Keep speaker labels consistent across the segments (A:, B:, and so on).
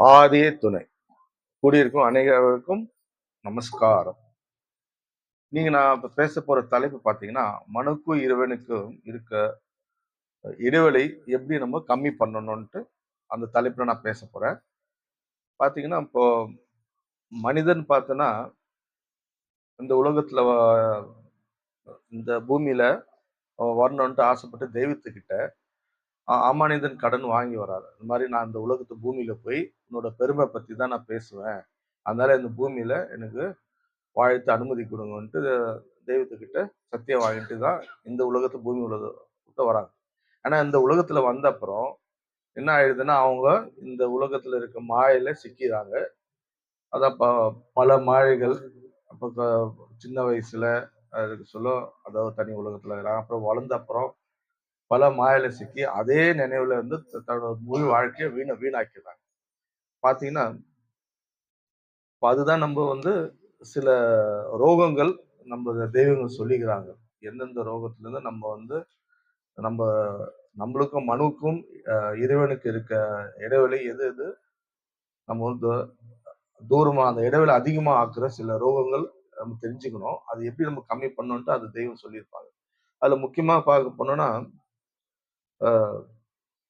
A: ஆதியே துணை. கூடியிருக்கும் அனைவருக்கும் நமஸ்காரம். நீங்க நான் இப்ப பேச போற தலைப்பு பாத்தீங்கன்னா மனுக்கும் இறைவனுக்கும் இருக்க இடைவெளி எப்படி நம்ம கம்மி பண்ணணும்ன்ட்டு அந்த தலைப்புல நான் பேச போறேன். பாத்தீங்கன்னா இப்போ மனிதன் பார்த்தோன்னா இந்த உலகத்துல இந்த பூமியில வரணுன்ட்டு ஆசைப்பட்டு தெய்வத்துக்கிட்ட அமானிதன் கடன் வாங்கி வராரு. இந்த மாதிரி நான் இந்த உலகத்து பூமியில போய் உன்னோட பெருமை பத்தி தான் நான் பேசுவேன். அதனால இந்த பூமியில எனக்கு வாழ்த்து அனுமதி கொடுங்கன்ட்டு தெய்வத்துக்கிட்ட சத்தியம் வாங்கிட்டு தான் இந்த உலகத்து பூமி உலகத்தை வராங்க. ஆனா இந்த உலகத்துல வந்த அப்புறம் என்ன ஆயிடுதுன்னா அவங்க இந்த உலகத்துல இருக்க மாயில சிக்கிறாங்க. அதான் ப- பல மாழைகள் அப்போ சின்ன வயசுல அதுக்கு சொல்ல அதாவது தனி உலகத்துல இருக்கிறாங்க அப்புறம் வளர்ந்த அப்புறம் பல மாயில சிக்கி அதே நினைவுல இருந்து த- தன்னோட முழு வாழ்க்கையை வீண வீணாக்கிறாங்க பாத்தீங்கன்னா அதுதான் நம்ம வந்து சில ரோகங்கள் நம்ம தெய்வங்கள் சொல்லிக்கிறாங்க. எந்தெந்த ரோகத்துலேருந்து நம்ம வந்து நம்ம நம்மளுக்கும் மனுக்கும் இறைவனுக்கு இருக்க இடைவெளி எது எது நம்ம வந்து தூரமாக அந்த இடைவெளி அதிகமாக ஆக்குற சில ரோகங்கள் நம்ம தெரிஞ்சுக்கணும். அது எப்படி நம்ம கம்மி பண்ணோன்ட்டு அது தெய்வம் சொல்லியிருப்பாங்க. அதில் முக்கியமாக பார்க்க போனோம்னா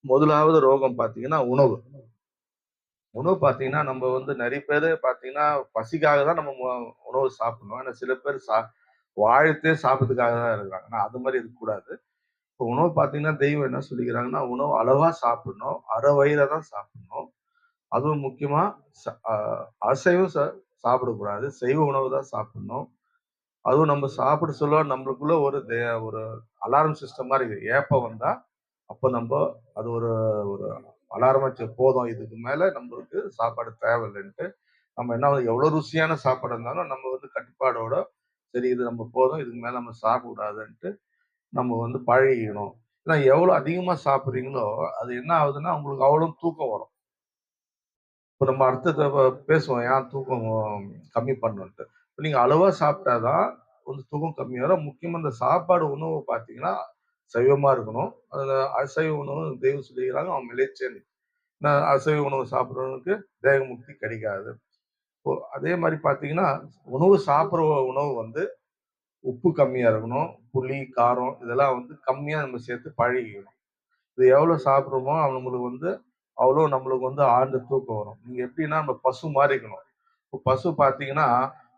A: முதலாவது ரோகம் பார்த்தீங்கன்னா உணவு. உணவு பார்த்தீங்கன்னா நம்ம வந்து நிறைய பேர் பார்த்தீங்கன்னா பசிக்காக தான் நம்ம மு- உணவு சாப்பிடணும். ஏன்னா சில பேர் சா வாழ்த்தே சாப்பிட்றதுக்காக தான் இருக்கிறாங்க. ஆனால் அது மாதிரி இருக்கக்கூடாது இப்போ உணவு பார்த்தீங்கன்னா தெய்வம் என்ன சொல்லிக்கிறாங்கன்னா உணவு அளவாக சாப்பிடணும். அரை வயிறை தான் சாப்பிடணும். அதுவும் முக்கியமாக ச- அசைவம் ச சாப்பிடக்கூடாது. சைவ உணவு தான் சாப்பிடணும். அதுவும் நம்ம சாப்பிட சொல்ல நம்மளுக்குள்ள ஒரு தே- ஒரு அலாரம் சிஸ்டம் மாதிரி இருக்குது ஏப்பம் வந்தால் அப்போ நம்ம அது ஒரு ஒரு அலாரம் வச்சு போதும். இதுக்கு மேலே நம்மளுக்கு சாப்பாடு தேவையில்லைன்ட்டு நம்ம என்ன ஆகுது, ருசியான சாப்பாடு இருந்தாலும் நம்ம வந்து கட்டுப்பாடோட சரி இது நம்ம போதும் இதுக்கு மேலே நம்ம சாப்பிடக்கூடாதுன்ட்டு நம்ம வந்து பழகிக்கணும். ஏன்னா எவ்வளோ அதிகமாக சாப்பிட்றீங்களோ அது என்ன ஆகுதுன்னா உங்களுக்கு அவ்வளோ தூக்கம் வரும். இப்போ நம்ம அடுத்த பேசுவோம் ஏன் தூக்கம் கம்மி பண்ணணுன்ட்டு இப்போ நீங்கள் அளவாக சாப்பிட்டாதான் வந்து தூக்கம் கம்மியாக வரும். முக்கியமாக இந்த சாப்பாடு உணவு பார்த்தீங்கன்னா சைவமாக இருக்கணும். அதில் அசைவ உணவு தெய்வம் சொல்லிக்கிறாங்க அவன் மிளைச்சேன். நான் அசைவ உணவு சாப்பிட்றவனுக்கு தேக முக்தி கிடைக்காது. இப்போ அதே மாதிரி பார்த்தீங்கன்னா உணவு சாப்பிட்ற உணவு வந்து உப்பு கம்மியாக இருக்கணும் புளி காரம் இதெல்லாம் வந்து கம்மியாக நம்ம சேர்த்து பழகிக்கணும். இது எவ்வளோ சாப்பிட்றோமோ நம்மளுக்கு வந்து அவ்வளோ நம்மளுக்கு வந்து ஆழ்ந்த தூக்கம் வரும். நீங்கள் எப்படின்னா நம்ம பசு மாதிரி இருக்கணும். இப்போ பசு பார்த்தீங்கன்னா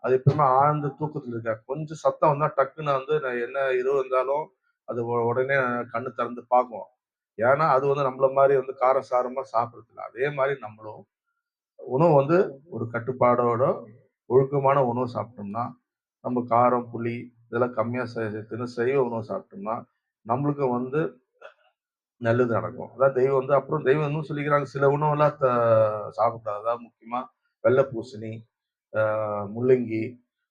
A: அது எப்பவுமே ஆழ்ந்த தூக்கத்தில் இருக்கா கொஞ்சம் சத்தம் வந்தால் டக்குன்னு வந்து நான் என்ன இரவு இருந்தாலும் அது உடனே கண்ணு திறந்து பார்க்கும். ஏன்னா அது வந்து நம்மள மாதிரி வந்து காரம் சாரமாக சாப்பிட்றதில்ல. அதே மாதிரி நம்மளும் உணவு வந்து ஒரு கட்டுப்பாடோட ஒழுக்கமான உணவு சாப்பிட்டோம்னா நம்ம காரம் புளி இதெல்லாம் கம்மியாக சேர்த்துன்னு சைவ உணவு சாப்பிட்டோம்னா நம்மளுக்கு வந்து நல்லது நடக்கும். அதான் தெய்வம் வந்து அப்புறம் தெய்வம் இன்னும் சொல்லிக்கிறாங்க சில உணவெல்லாம் த- சாப்பிடாது அதாவது முக்கியமாக வெள்ளை பூசணி முள்ளங்கி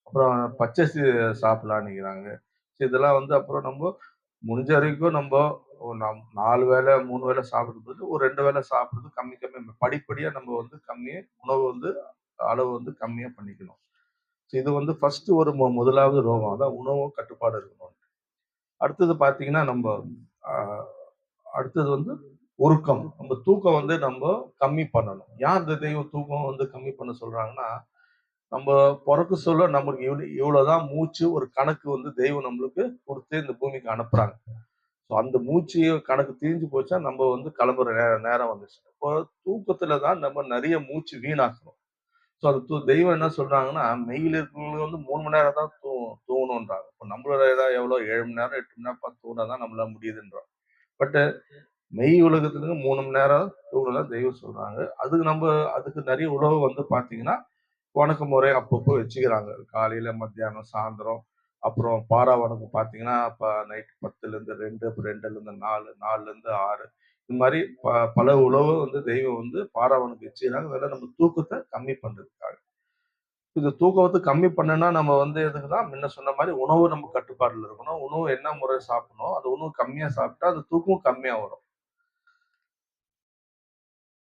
A: அப்புறம் பச்சரிசி சாப்பிடலான்னுக்கிறாங்க சரி, இதெல்லாம் வந்து அப்புறம் நம்ம முடிஞ்ச வரைக்கும் நம்ம நம்- நாலு வேளை மூணு வேளை சாப்பிடுறது ஒரு ரெண்டு வேளை சாப்பிட்றது கம்மி கம்மி. படிப்படியாக நம்ம வந்து கம்மியாக உணவு வந்து அளவு வந்து கம்மியாக பண்ணிக்கணும். ஸோ இது வந்து ஃபர்ஸ்ட் ஒரு முதலாவது ரோகம். அதான் உணவும் கட்டுப்பாடு இருக்கணும். அடுத்தது பார்த்தீங்கன்னா நம்ம அடுத்தது வந்து உருக்கம் நம்ம தூக்கம் வந்து நம்ம கம்மி பண்ணணும். ஏன் அந்த தெய்வம் தூக்கம் வந்து கம்மி பண்ண சொல்றாங்கன்னா நம்ம பிறக்க சொல்ல நமக்கு இவ்வளோ இவ்வளோதான் மூச்சு ஒரு கணக்கு வந்து தெய்வம் நம்மளுக்கு கொடுத்து இந்த பூமிக்கு அனுப்புறாங்க. ஸோ அந்த மூச்சு கணக்கு தீஞ்சு போச்சா நம்ம வந்து கிளம்புற நேரம் நேரம் வந்துச்சு இப்போ தூக்கத்துல தான் நம்ம நிறைய மூச்சு வீணாக்கணும். ஸோ அது தூ- தெய்வம் என்ன சொல்றாங்கன்னா மெயில் இருக்கிறவங்களுக்கு வந்து மூணு மணி நேரம் தான் தூ தூங்கணுன்றாங்க இப்போ நம்மளோட ஏதாவது எவ்வளோ? ஏழு மணி நேரம் எட்டு மணி நேரம் பத்து தூங்கினா தான் நம்மளால முடியுதுன்றோம் பட்டு மெய் உலகத்துக்கு மூணு மணி நேரம் தூங்கலாம் தெய்வம் சொல்றாங்க. அதுக்கு நம்ம அதுக்கு நிறைய உணவு வந்து பார்த்தீங்கன்னா வணக்க முறை அப்பப்போ வச்சுக்கிறாங்க. காலையில மத்தியானம் சாயந்தரம் அப்புறம் பாரா வணக்கம் பார்த்தீங்கன்னா இப்போ நைட் பத்துல இருந்து ரெண்டு அப்புறம் ரெண்டுல இருந்து நாலு நாலுல இருந்து ஆறு. இந்த மாதிரி ப- பல உணவு வந்து தெய்வம் வந்து பாராவனுக்கு வச்சுக்கிறாங்க. அதெல்லாம் நம்ம தூக்கத்தை கம்மி பண்றதுக்காக. இந்த தூக்கத்தை கம்மி பண்ணனா நம்ம வந்து எதுக்குன்னா முன்ன சொன்ன மாதிரி உணவு நம்ம கட்டுப்பாடுல இருக்கணும். உணவு என்ன முறை சாப்பிடணும் அந்த உணவு கம்மியா சாப்பிட்டா அந்த தூக்கம் கம்மியா வரும்.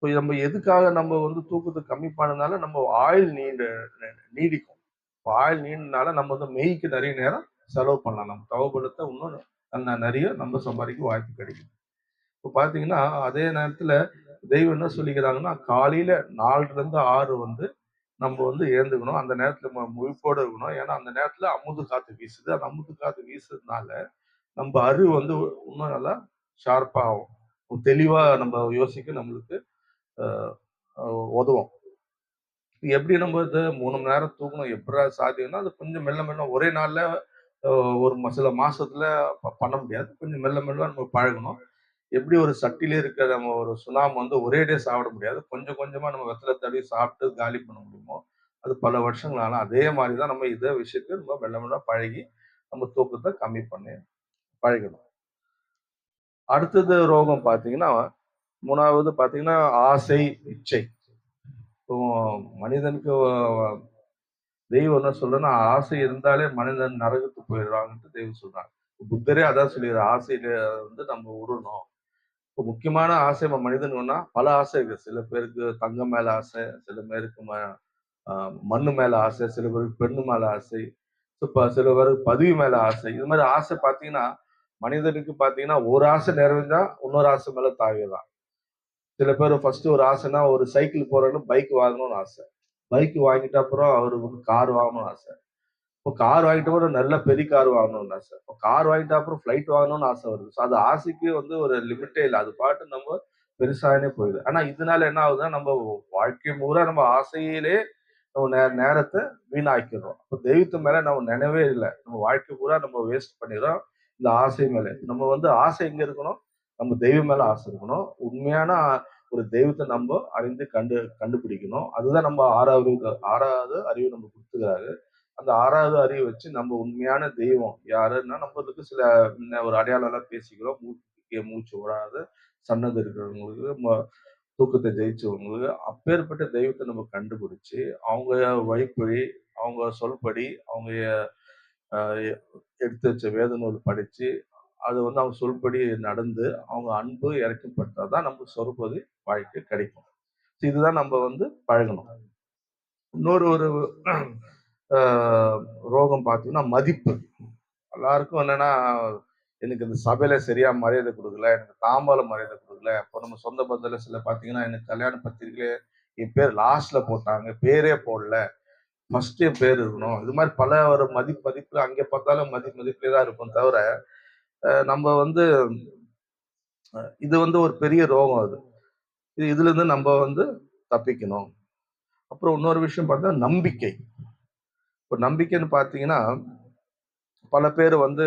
A: இப்போ நம்ம எதுக்காக நம்ம வந்து தூக்கத்தை கம்மி பண்ணனால நம்ம ஆயில் நீண்ட நீடிக்கும். இப்போ ஆயில் நீண்டனால நம்ம வந்து மெய்க்கு நிறைய நேரம் செலவு பண்ணலாம். நம்ம தவபலத்தை இன்னும் நிறைய நம்ம சம்பாதிக்க வாய்ப்பு கிடைக்கும். இப்போ பார்த்தீங்கன்னா அதே நேரத்தில் தெய்வம் என்ன சொல்லிக்கிறாங்கன்னா காலையில நாலுலேருந்து ஆறு வந்து நம்ம வந்து ஏந்துக்கணும் அந்த நேரத்தில் முழிப்போடு இருக்கணும். ஏன்னா அந்த நேரத்தில் அமுது காற்று வீசுது. அந்த அமுது காற்று வீசுறதுனால நம்ம அறிவு வந்து இன்னும் நல்லா ஷார்ப்பாகும் தெளிவாக நம்ம யோசிக்க நம்மளுக்கு உதவும். எப்படி நம்ம இது மூணு மணி நேரம் தூங்கணும் எப்படா சாத்தியம்னா அது கொஞ்சம் மெல்ல மெல்ல ஒரே நாளில் ஒரு சில மாசத்துல பண்ண முடியாது. கொஞ்சம் மெல்ல மெல்ல நம்ம பழகணும். எப்படி ஒரு சட்டிலே இருக்க நம்ம ஒரு சுனாம் வந்து ஒரே டே சாப்பிட முடியாது. கொஞ்சம் கொஞ்சமா நம்ம வெத்தலை தடவி சாப்பிட்டு காலி பண்ண முடியுமோ அது பல வருஷங்கள் ஆனால் அதே மாதிரி தான் நம்ம இதே விஷயத்துக்கு நம்ம மெல்ல மெல்ல பழகி நம்ம தூக்கத்தை கம்மி பண்ணி பழகணும். அடுத்தது ரோகம் பார்த்தீங்கன்னா மூணாவது பார்த்தீங்கன்னா ஆசை இச்சை. இப்போ மனிதனுக்கு தெய்வம் என்ன சொல்றேன்னா ஆசை இருந்தாலே மனிதன் நரகத்துக்கு போயிடுறாங்கன்ட்டு தெய்வம் சொல்றாங்க. புத்தரே அதான் சொல்லிடுறாரு. ஆசையில வந்து நம்ம விடணும் இப்போ முக்கியமான ஆசை நம்ம மனிதனுக்குன்னா பல ஆசை இருக்கு. சில பேருக்கு தங்கம் மேல ஆசை சில பேருக்கு ம- மண்ணு மேல ஆசை சில பேருக்கு பெண்ணு மேல ஆசை இப்போ சில பேருக்கு பதவி மேல ஆசை. இது மாதிரி ஆசை பார்த்தீங்கன்னா மனிதனுக்கு பார்த்தீங்கன்னா ஒரு ஆசை நிறைவேஞ்சா இன்னொரு ஆசை மேல தாவிடலாம். சில பேர் ஃபர்ஸ்ட் ஒரு ஆசைனா ஒரு சைக்கிள் போறேன்னு பைக் வாங்கணும்னு ஆசை. பைக் வாங்கிட்ட அப்புறம் அவருக்கு கார் வாங்கணும்னு ஆசை. இப்போ கார் வாங்கிட்ட அப்புறம் நல்ல பெரிய கார் வாங்கணும்னு ஆசை. இப்போ கார் வாங்கிட்ட அப்புறம் ஃப்ளைட் வாங்கணும்னு ஆசை வருது. ஸோ அது ஆசைக்கு வந்து ஒரு லிமிட்டே இல்லை. அது பாட்டு நம்ம பெருசாகனே போயிடுது. ஆனால் இதனால என்ன ஆகுதுன்னா நம்ம வாழ்க்கை பூரா நம்ம ஆசையிலே நம்ம நே நேரத்தை வீணாக்கிடுறோம். அப்போ தெய்வத்து மேலே நம்ம நினைவே இல்லை. நம்ம வாழ்க்கை பூரா நம்ம வேஸ்ட் பண்ணிடுறோம். இந்த ஆசை மேலே. நம்ம வந்து ஆசை எங்கே இருக்கணும்? நம்ம தெய்வம் மேல ஆசை இருக்கணும். உண்மையான ஒரு தெய்வத்தை நம்ம அறிந்து கண்டு கண்டுபிடிக்கணும். அதுதான் நம்ம ஆறாவது ஆறாவது அறிவு நம்ம கொடுத்துக்கிறாரு. அந்த ஆறாவது அறிவை வச்சு நம்ம உண்மையான தெய்வம் யாருன்னா நம்மளுக்கு சில முன்ன ஒரு அடையாளம் எல்லாம் பேசிக்கிறோம். மூச்சு மூச்சு விடாத. சன்னது இருக்கிறவங்களுக்கு ம- தூக்கத்தை ஜெயிச்சவங்களுக்கு அப்பேற்பட்ட தெய்வத்தை நம்ம கண்டுபிடிச்சு அவங்க வழிப்படி அவங்க சொல்படி அவங்க எடுத்து வச்ச வேத நூல் படிச்சு அது வந்து அவங்க சொல்படி நடந்து அவங்க அன்பு இறக்கப்பட்டால் தான் நம்ம சொற்பதி வாழ்க்கை கிடைக்கும். இதுதான் நம்ம வந்து பழகணும். இன்னொரு ஒரு ரோகம் பார்த்தீங்கன்னா மதிப்பு. எல்லாருக்கும் என்னன்னா எனக்கு இந்த சபையில சரியா மரியாதை கொடுக்கல எனக்கு தாம்பால மரியாதை கொடுக்கல இப்போ நம்ம சொந்த பந்தத்தில் சில பார்த்தீங்கன்னா எனக்கு கல்யாண பத்திரிகையில என் பேர் லாஸ்ட்ல போட்டாங்க பேரே போடல. ஃபர்ஸ்ட் என் பேர் இருக்கணும். இது மாதிரி பல ஒரு மதிப்பு மதிப்பு அங்கே பார்த்தாலும் மதிப்பு மதிப்பிலே தான் இருக்கும் தவிர நம்ம வந்து இது வந்து ஒரு பெரிய ரோகம் அது. இது இதுல இருந்து நம்ம வந்து தப்பிக்கணும். அப்புறம் இன்னொரு விஷயம் பார்த்தா நம்பிக்கை. இப்போ நம்பிக்கைன்னு பார்த்தீங்கன்னா பல பேர் வந்து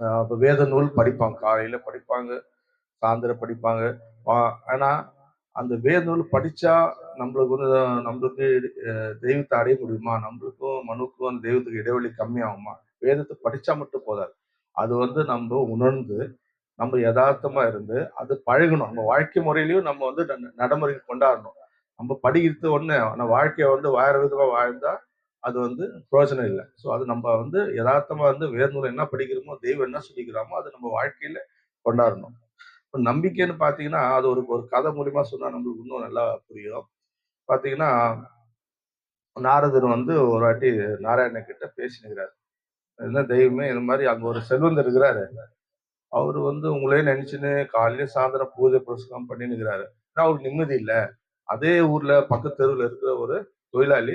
A: ஆஹ் வேத நூல் படிப்பாங்க. காலையில் படிப்பாங்க சாயந்தரம் படிப்பாங்க. ஆனால் ஆனா அந்த வேத நூல் படிச்சா நம்மளுக்கு வந்து நம்மளுக்கு தெய்வத்தை அடைய முடியுமா? நம்மளுக்கும் மனுக்கும் அந்த தெய்வத்துக்கு இடைவெளி கம்மியாகுமா? வேதத்தை படிச்சா மட்டும் போதாது. அது வந்து நம்ம உணர்ந்து நம்ம யதார்த்தமா இருந்து அது பழகணும். நம்ம வாழ்க்கை முறையிலையும் நம்ம வந்து ந- நடைமுறைக்கு கொண்டாடணும். நம்ம படிக்கிறது ஒண்ணு ஆனா வாழ்க்கையை வந்து வேற விதமா வாழ்ந்தா அது வந்து பிரயோஜனம் இல்லை. ஸோ அது நம்ம வந்து யதார்த்தமா வந்து வேர்நூல் என்ன படிக்கிறோமோ தெய்வம் என்ன சொல்லிக்கிறோமோ அது நம்ம வாழ்க்கையில கொண்டாடணும். இப்போ நம்பிக்கைன்னு பார்த்தீங்கன்னா அது ஒரு ஒரு கதை மூலியமா சொன்னா நம்மளுக்கு இன்னும் நல்லா புரியும். பார்த்தீங்கன்னா நாரதர் வந்து ஒரு வாட்டி நாராயண கிட்ட பேசினுக்கிறார். என்ன தெய்வமே இந்த மாதிரி அங்க ஒரு செல்வந்தர் இருக்கிறாரு. அவர் வந்து உங்களே நினைச்சுன்னு காலையில சாயந்தரம் பூஜை புரஸ்காரம் பண்ணினுக்கிறாரு ஆனா அவருக்கு நிம்மதி இல்லை. அதே ஊர்ல பக்கத்து தெருவில் இருக்கிற ஒரு தொழிலாளி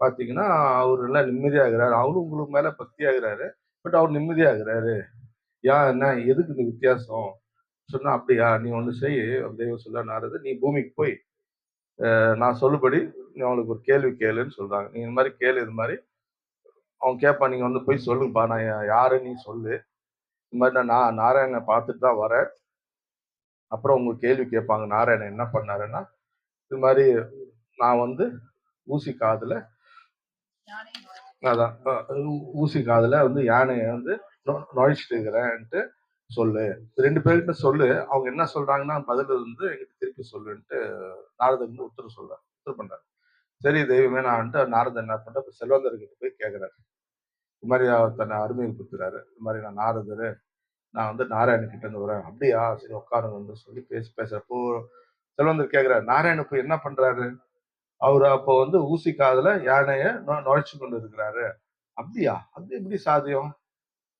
A: பாத்தீங்கன்னா அவர் எல்லாம் நிம்மதியாகிறாரு. அவரும் உங்களுக்கு மேல பக்தியாகிறாரு. பட் அவர் நிம்மதியாகிறாரு. ஏன் என்ன எதுக்கு இந்த வித்தியாசம்? சொன்னா அப்படியா நீ ஒண்ணு செய். தெய்வம் சொல்ல நாரது நீ பூமிக்கு போய் நான் சொல்லுபடி நீ அவனுக்கு ஒரு கேள்வி கேளுன்னு சொல்றாங்க. நீ இந்த மாதிரி கேளு இது மாதிரி அவன் கேட்பான் நீங்க வந்து போய் சொல்லுங்கப்பா நான் யா- யாரு நீ சொல்லு. இந்த மாதிரி நான் நான் நாராயணனை பார்த்துட்டு தான் வரேன். அப்புறம் உங்க கேள்வி கேட்பாங்க நாராயணன் என்ன பண்ணாருன்னா இது மாதிரி நான் வந்து ஊசி காதுல அதான் ஊ- ஊசி காதுல வந்து யானையை வந்து நுழைச்சிட்டு இருக்கிறேன்ட்டு சொல்லு. ரெண்டு பேர்கிட்ட சொல்லு. அவங்க என்ன சொல்றாங்கன்னா பதில் வந்து எங்கிட்ட திருப்பி சொல்லுன்ட்டு நாரதன் வந்து உத்தரவு சொல்றாரு உத்தரவு பண்றாரு. சரி தெய்வமே நான்ட்டு நாரதன் என்ன பண்ற செல்வந்தர்கிட்ட போய் கேட்கிறாரு இது மாதிரி அவர் தன்னை அறிமுகப்படுத்துறாரு இது மாதிரி நான் நாரதர் நான் வந்து நாராயணன் கிட்ட இருந்து வரேன். அப்படியா? சரி உட்காருங்கன்னு சொல்லி பேசி பேசுறப்போ செல்வந்தர் கேக்குறாரு நாராயண இப்போ என்ன பண்றாரு? அவர் அப்போ வந்து ஊசி காதுல யானைய நுழைச்சு கொண்டு இருக்கிறாரு அப்படியா? அது எப்படி சாத்தியம்?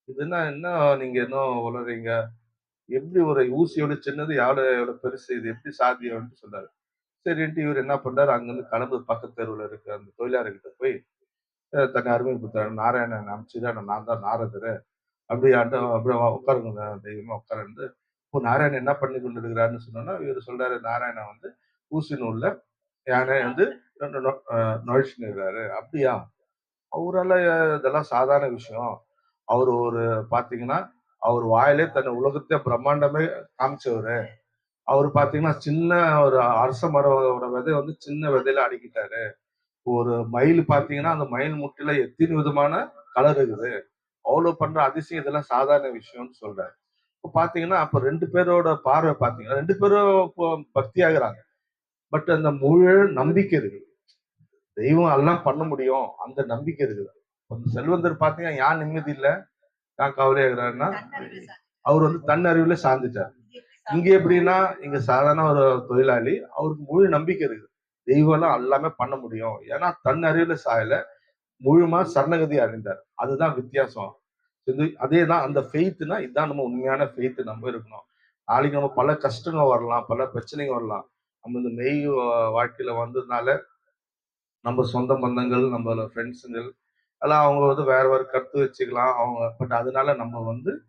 A: இது என்ன என்ன நீங்க இன்னும் உளறீங்க? எப்படி ஒரு ஊசியோட சின்னது எவ்வளவு எவ்வளவு பெருசு இது எப்படி சாத்தியம்னு சொன்னாரு சரின்ட்டு இவர் என்ன பண்றாரு? அங்கிருந்து கிளம்பு பக்கத்து தெருவில் இருக்க அந்த தொழிலாளர்கிட்ட போய் தன்னை அறிமுகப்படுத்துறாரு. நாராயணன் அமைச்சுதான் நான் தான் நாரதர். அப்படி ஆட்டம் அப்புறம் உட்காருங்க தெய்வமா உட்கார்ந்து இப்போ நாராயணன் என்ன பண்ணி கொண்டு இருக்கிறாருன்னு சொன்னோன்னா இவர் சொல்றாரு நாராயணன் வந்து ஊசி நூல்ல யானை வந்து நுழைச்சுன்னு அப்படியா? அவரால இதெல்லாம் சாதாரண விஷயம். அவர் ஒரு பாத்தீங்கன்னா அவர் வாயிலே தன்னை உலகத்தை பிரம்மாண்டமே காமிச்சவரு. அவர் பாத்தீங்கன்னா சின்ன ஒரு அரச மரோட விதை வந்து சின்ன விதையில அடிக்கிட்டாரு. ஒரு மயில் பாத்தீங்கன்னா அந்த மயில் முட்டில எத்தனை விதமான கலர் இருக்குது? அவ்வளவு பண்ற அதிசயம் இதெல்லாம் சாதாரண விஷயம்னு சொல்றாரு. இப்போ பாத்தீங்கன்னா அப்ப ரெண்டு பேரோட பார்வை பார்த்தீங்கன்னா ரெண்டு பேரும் இப்போ பக்தி ஆகுறாங்க. பட் அந்த முழு நம்பிக்கை இருக்குது. தெய்வம் எல்லாம் பண்ண முடியும் அந்த நம்பிக்கை இருக்குது. அந்த செல்வந்தர் பாத்தீங்கன்னா யான் நிம்மதி இல்ல? நான் கவலையாகிறாருன்னா அவர் வந்து தன் அறிவுல சார்ந்துட்டார். இங்க எப்படின்னா இங்க சாதாரண ஒரு தொழிலாளி அவருக்கு முழு நம்பிக்கை இருக்குது. தெய்வம்லாம் எல்லாமே பண்ண முடியும். ஏன்னா தன் அறிவுல சாயல முழுமா சரணகதி அடைந்தார் அதுதான் வித்தியாசம். அதே தான் அந்த ஃபெய்த்னா இதுதான் நம்ம உண்மையான ஃபெய்த் நம்ம இருக்கணும். நாளைக்கு நம்ம பல கஷ்டங்கள் வரலாம் பல பிரச்சனைகள் வரலாம். நம்ம இந்த மெய் வா- வாழ்க்கையில வந்ததுனால நம்ம சொந்த பந்தங்கள் நம்மளோட ஃப்ரெண்ட்ஸுங்கள் எல்லாம் அவங்க வந்து வேற வேற கருத்து வச்சுக்கலாம். அவங்க பட் அதனால நம்ம வந்து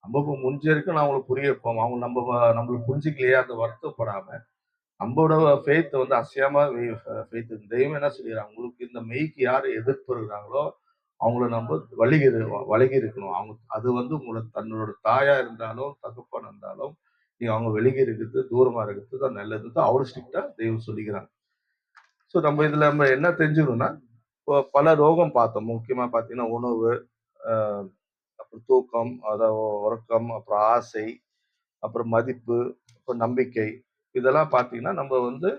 A: நம்ம முடிஞ்ச வரைக்கும் நான் அவங்களுக்கு புரிய வைப்போம். அவங்க நம்ம நம்மளுக்கு புரிஞ்சுக்கலையே அந்த வருத்தப்படாம நம்மளோட ஃபெய்த்தை வந்து அசையாம ஃபெய்த் தெய்வம் என்ன சொல்லிடுறாங்க உங்களுக்கு இந்த மெய்க்கு யார் எதிர்ப்பு இருக்கிறாங்களோ அவங்கள நம்ம வழங்கி வழகி வழங்கி இருக்கணும். அவங்க அது வந்து உங்களோட தன்னோட தாயா இருந்தாலும் தகப்பன் இருந்தாலும் நீங்க அவங்க வெளியே இருக்கிறது தூரமா இருக்கிறது தான் நல்லது தான் அவ்வளோ ஸ்ட்ரிக்டா தெய்வம் சொல்லிக்கிறாங்க. ஸோ நம்ம இதுல நம்ம என்ன தெரிஞ்சுக்கணும்னா இப்போ பல ரோகம் பார்த்தோம். முக்கியமா பார்த்தீங்கன்னா உணவு அப்புறம் தூக்கம் அதாவது உறக்கம் அப்புறம் ஆசை அப்புறம் மதிப்பு அப்புறம் நம்பிக்கை இதெல்லாம் பார்த்தீங்கன்னா நம்ம வந்து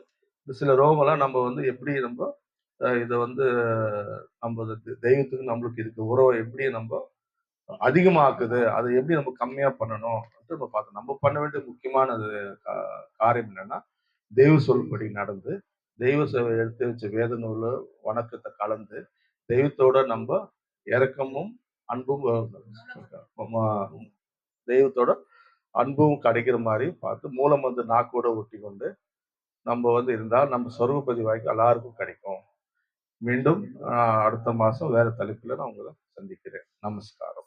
A: சில ரோகம்லாம் நம்ம வந்து எப்படி நம்ம இதை வந்து நம்ம தெய்வத்துக்கு நம்மளுக்கு இருக்க உறவை எப்படி நம்ம அதிகமாக்குது அதை எப்படி நம்ம கம்மியாக பண்ணணும் நம்ம பார்த்தோம் நம்ம பண்ண வேண்டிய முக்கியமானது கா- காரியம் என்னன்னா தெய்வ சொல்படி நடந்து தெய்வ சேவை எடுத்து வச்ச வேத நூல் வணக்கத்தை கலந்து தெய்வத்தோட நம்ம இரக்கமும் அன்பும் தெய்வத்தோட அன்பும் கிடைக்கிற மாதிரி பார்த்து மூலம் வந்து நாக்கோட ஒட்டி கொண்டு நம்ம வந்து இருந்தால் நம்ம சொர்க்கபதி வாய்க்கு எல்லாருக்கும் கிடைக்கும். மீண்டும் அடுத்த மாதம் வேறு தலைப்பில் நான் உங்களை சந்திக்கிறேன். நமஸ்காரம்.